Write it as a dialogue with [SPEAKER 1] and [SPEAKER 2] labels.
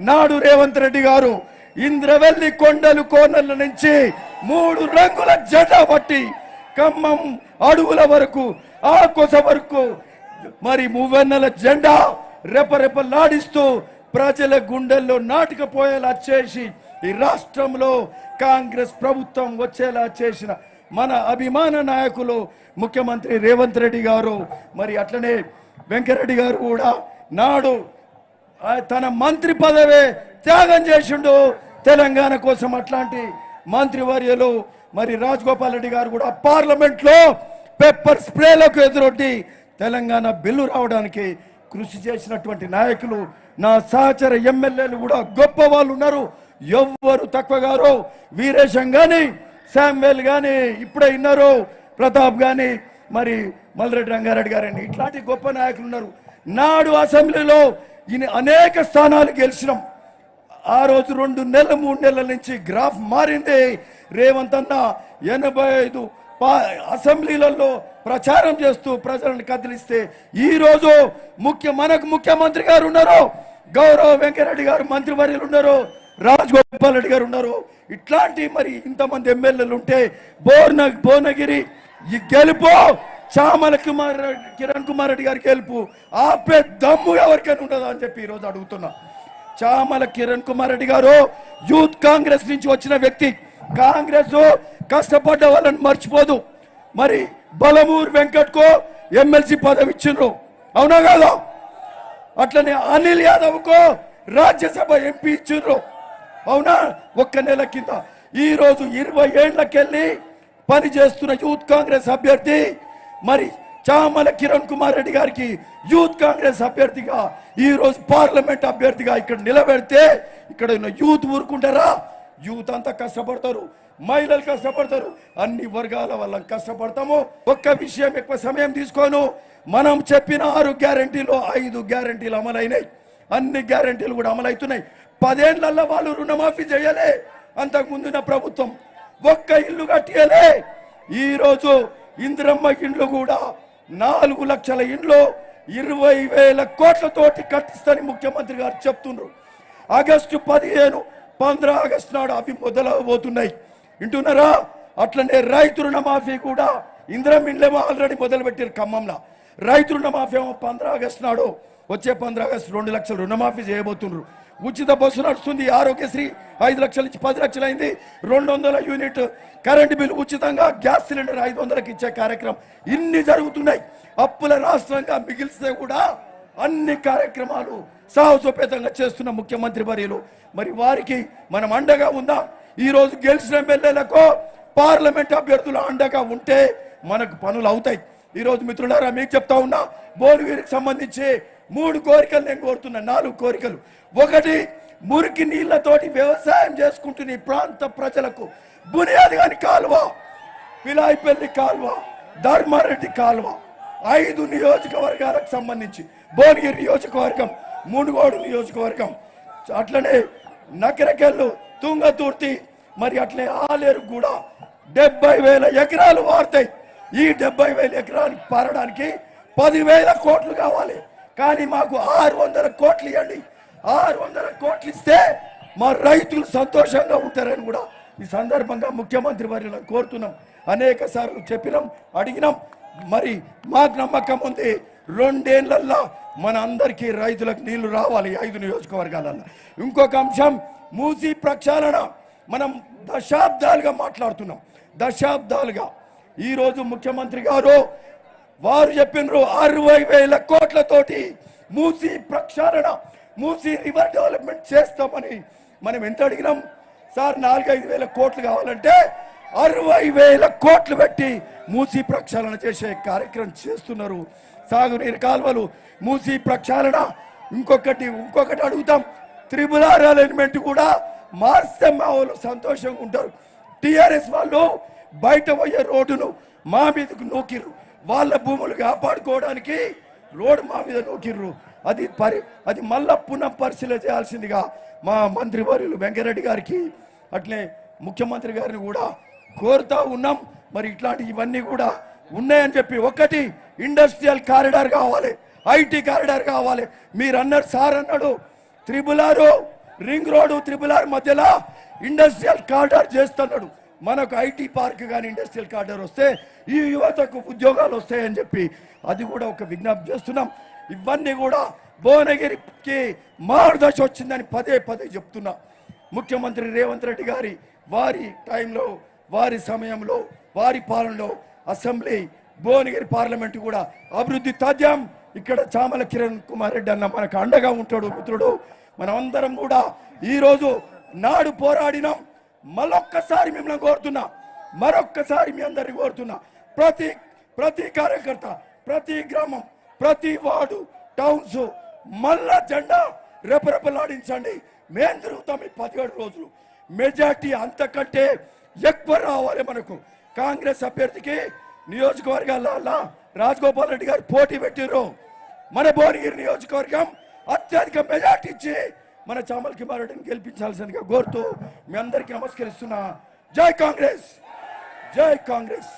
[SPEAKER 1] నాడు రేవంత్ రెడ్డి గారు ఇంద్రవెల్లి కొండలు కోనల నుంచి మూడు రంగుల జెండా పట్టి ఖమ్మం అడుగుల వరకు ఆ కొస వరకు మరి మూవెన్నెల జెండా రెపరెపలాడిస్తూ ప్రజల గుండెల్లో నాటికపోయేలా చేసి ఈ రాష్ట్రంలో కాంగ్రెస్ ప్రభుత్వం వచ్చేలా చేసిన మన అభిమాన నాయకులు ముఖ్యమంత్రి రేవంత్ రెడ్డి గారు మరి అట్లనే వెంకరెడ్డి గారు కూడా నాడు తన మంత్రి పదవే త్యాగం చేసిండు తెలంగాణ కోసం అట్లాంటి మంత్రివర్యులు మరి రాజగోపాల్ రెడ్డి గారు కూడా పార్లమెంట్లో పెప్పర్ స్ప్రేలకు ఎదురొడ్డి తెలంగాణ బిల్లు రావడానికి కృషి చేసినటువంటి నాయకులు. నా సహచర ఎమ్మెల్యేలు కూడా గొప్ప వాళ్ళు ఉన్నారు. ఎవ్వరు తక్కువ గారు వీరేశం గాని శామ్వేల్ గాని ఇప్పుడే విన్నారు ప్రతాప్ గాని మరి మల్లరెడ్డి రంగారెడ్డి గారని ఇట్లాంటి గొప్ప నాయకులు ఉన్నారు. నాడు అసెంబ్లీలో ఈయన అనేక స్థానాలు గెలిచినాం. ఆ రోజు రెండు నెలల మూడు నెలల నుంచి గ్రాఫ్ మారింది. రేవంత్ అన్న ఎనభై ఐదు అసెంబ్లీలలో ప్రచారం చేస్తూ ప్రజలను కదిలిస్తే ఈరోజు ముఖ్య మనకు ముఖ్యమంత్రి గారు ఉన్నారు. గౌరవ వెంకరెడ్డి గారు మంత్రివర్యులు ఉన్నారు. రాజగోపాల్ రెడ్డి గారు ఉన్నారు. ఇట్లాంటి మరి ఇంతమంది ఎమ్మెల్యేలు ఉంటే బోర్న భువనగిరి ఈ గెలుపు చామల కుమార్ రెడ్డి- కిరణ్ కుమార్ రెడ్డి గారికి గెలుపు ఆపే దమ్ము ఎవరికైనా ఉండదా అని చెప్పి ఈరోజు అడుగుతున్నా. చామల కిరణ్ కుమార్ రెడ్డి గారు యూత్ కాంగ్రెస్ నుంచి వచ్చిన వ్యక్తి. కాంగ్రెస్ కష్టపడ్డ వాళ్ళని మర్చిపోదు. మరి బలమూరు వెంకట్కు ఎమ్మెల్సీ పదవి ఇచ్చిండ్రు. అవునా కాదా? అట్లనే అనిల్ యాదవ్కు రాజ్యసభ ఎంపీ ఇచ్చిండ్రు. అవునా? ఒక్క నెల కింద. ఈ రోజు ఇరవై ఏళ్ళకెళ్ళి పని చేస్తున్న యూత్ కాంగ్రెస్ అభ్యర్థి మరి చామల కిరణ్ కుమార్ రెడ్డి గారికి యూత్ కాంగ్రెస్ అభ్యర్థిగా ఈరోజు పార్లమెంట్ అభ్యర్థిగా ఇక్కడ నిలబెడితే ఇక్కడ ఉన్న యూత్ ఊరుకుంటారా? యూత్ అంతా కష్టపడతారు మహిళలు కష్టపడతారు అన్ని వర్గాల వల్ల కష్టపడతాము. ఒక్క విషయం ఎక్కువ సమయం తీసుకోను. మనం చెప్పిన ఆరు గ్యారంటీలో ఐదు గ్యారంటీలు అమలైనాయి. అన్ని గ్యారంటీలు కూడా అమలవుతున్నాయి. పదేళ్ళలో వాళ్ళు రుణమాఫీ చేయలే. అంతకుముందున్న ప్రభుత్వం ఒక్క ఇల్లు కట్టియలే. ఈ రోజు ఇందిరమ్మ ఇండ్లు కూడా నాలుగు లక్షల ఇండ్లు ఇరవై వేల కోట్లతోటి కట్టిస్తారని ముఖ్యమంత్రి గారు చెప్తుండ్రు. ఆగస్టు పదిహేను పంద్ర ఆగస్టు నాడు అవి మొదలవబోతున్నాయి. వింటున్నారా? అట్లనే రైతు రుణమాఫీ కూడా ఇందిరం ఇండ్లేమో ఆల్రెడీ మొదలుపెట్టారు ఖమ్మంలో. రైతు రుణమాఫీ ఏమో పంద్ర ఆగస్టు నాడు వచ్చే పంద్ర ఆగస్టు రెండు లక్షలు రుణమాఫీ చేయబోతున్నారు ఉచిత బస్సు నడుస్తుంది. ఆరోగ్యశ్రీ ఐదు లక్షల నుంచి పది లక్షలు అయింది రెండు వందల యూనిట్ కరెంటు బిల్లు ఉచితంగా గ్యాస్ సిలిండర్ ఐదు వందలకు ఇచ్చే కార్యక్రమం. ఇన్ని జరుగుతున్నాయి. అప్పుల రాష్ట్రంగా మిగిలిస్తే కూడా అన్ని కార్యక్రమాలు సాహసోపేతంగా చేస్తున్న ముఖ్యమంత్రి వర్యులు. మరి వారికి మనం అండగా ఉందాం. ఈరోజు గెలిచిన ఎమ్మెల్యేలకు పార్లమెంట్ అభ్యర్థులు అండగా ఉంటే మనకు పనులు అవుతాయి. ఈ రోజు మిత్రులారా మీకు చెప్తా ఉన్నా భువనగిరికి సంబంధించి మూడు కోరికలు నేను కోరుతున్నా నాలుగు కోరికలు. ఒకటి మురికి నీళ్ళతోటి వ్యవసాయం చేసుకుంటున్న ఈ ప్రాంత ప్రజలకు బునియాది కాని కాలువ విలాయిపల్లి కాలువ ధర్మారెడ్డి కాలువ ఐదు నియోజకవర్గాలకు సంబంధించి భువనగిరి నియోజకవర్గం మునుగోడు నియోజకవర్గం అట్లనే నకరకెళ్ళు తుంగతుర్తి మరి అట్లే ఆలేరు కూడా డెబ్బై వేల ఎకరాలు వాడతాయి. ఈ డెబ్బై వేల ఎకరాలు పారడానికి పదివేల కోట్లు కావాలి. కానీ మాకు ఆరు వందల కోట్లు ఇవ్వండి. ఆరు వందల కోట్లు ఇస్తే మా రైతులు సంతోషంగా ఉంటారని కూడా ఈ సందర్భంగా ముఖ్యమంత్రి వారిని కోరుతున్నాం. అనేక సార్లు చెప్పినాం అడిగినాం. మరి మాకు నమ్మకం ఉంది. రెండేళ్ళల్లో మన అందరికీ రైతులకు నీళ్ళు రావాలి ఐదు నియోజకవర్గాలలో ఇంకొక అంశం మూసి ప్రక్షాళన. మనం దశాబ్దాలుగా మాట్లాడుతున్నాం. దశాబ్దాలుగా. ఈరోజు ముఖ్యమంత్రి గారు వారు చెప్పినారు అరవై వేల కోట్లతోటి మూసి ప్రక్షాళన మూసి రివర్ డెవలప్మెంట్ చేస్తామని మనం ఎంత అడిగినాం? సార్ నాలుగైదు వేల కోట్లు కావాలంటే అరవై వేల కోట్లు పెట్టి మూసి ప్రక్షాళన చేసే కార్యక్రమం చేస్తున్నారు. సాగునీరు కాలువలు మూసి ప్రక్షాళన. ఇంకొకటి ఇంకొకటి అడుగుతాం. త్రిబుల్ ఆర్ అలైన్మెంట్ కూడా మార్స్తే మా వాళ్ళు సంతోషంగా ఉంటారు. టిఆర్ఎస్ వాళ్ళు బయట పోయే రోడ్డును మా మీదకు నూకిరు వాళ్ళ భూములు కాపాడుకోవడానికి రోడ్ మా మీద నూకిర్రు. అది పరి అది మళ్ళా పునః పరిశీలన చేయాల్సిందిగా మా మంత్రి వర్యులు వెంకరెడ్డి గారికి అట్లే ముఖ్యమంత్రి గారిని కూడా కోరుతా ఉన్నాం. మరి ఇట్లాంటి ఇవన్నీ కూడా ఉన్నాయని చెప్పి ఒకటి ఇండస్ట్రియల్ కారిడార్ కావాలి ఐటీ కారిడార్ కావాలి. మీరు అన్నారు సార్ అన్నాడు triple R ring road triple R మధ్యలో ఇండస్ట్రియల్ కారిడార్ చేస్తున్నాడు. మనకు ఐటీ పార్క్ కానీ ఇండస్ట్రియల్ కార్డర్ వస్తే ఈ యువతకు ఉద్యోగాలు వస్తాయని చెప్పి అది కూడా ఒక విజ్ఞప్తి చేస్తున్నాం. ఇవన్నీ కూడా భువనగిరికి మార్గదర్శి వచ్చిందని పదే పదే చెప్తున్నా. ముఖ్యమంత్రి రేవంత్ రెడ్డి గారి వారి టైంలో వారి సమయంలో వారి పాలనలో అసెంబ్లీ భువనగిరి పార్లమెంట్ కూడా అభివృద్ధి తథ్యం. ఇక్కడ చామల కిరణ్ కుమార్ రెడ్డి అన్న మనకు అండగా ఉంటాడు మిత్రుడు. మనమందరం కూడా ఈరోజు నాడు పోరాడినాం. మరొక్కసారి మిమ్మల్ని కోరుతున్నా మరొక్కసారి మీ అందరిని కోరుతున్నా. ప్రతి ప్రతి కార్యకర్త ప్రతి గ్రామం ప్రతి వార్డు టౌన్స్ మళ్ళా జెండా రెపరెపలాడించండి. మేం తిరుగుతాం ఈ పదిహేడు రోజులు. మెజార్టీ అంతకంటే ఎక్కువ రావాలి మనకు. కాంగ్రెస్ అభ్యర్థికి నియోజకవర్గాల రాజగోపాల్ రెడ్డి గారు పోటీ పెట్టిరు మన భువనగిరి నియోజకవర్గం అత్యధిక మెజార్టీ ఇచ్చి మన చామల్ కిమార్ గెలిపించాల్సిందిగా కోరుతూ మీ అందరికీ నమస్కరిస్తున్నా. జై కాంగ్రెస్! జై కాంగ్రెస్!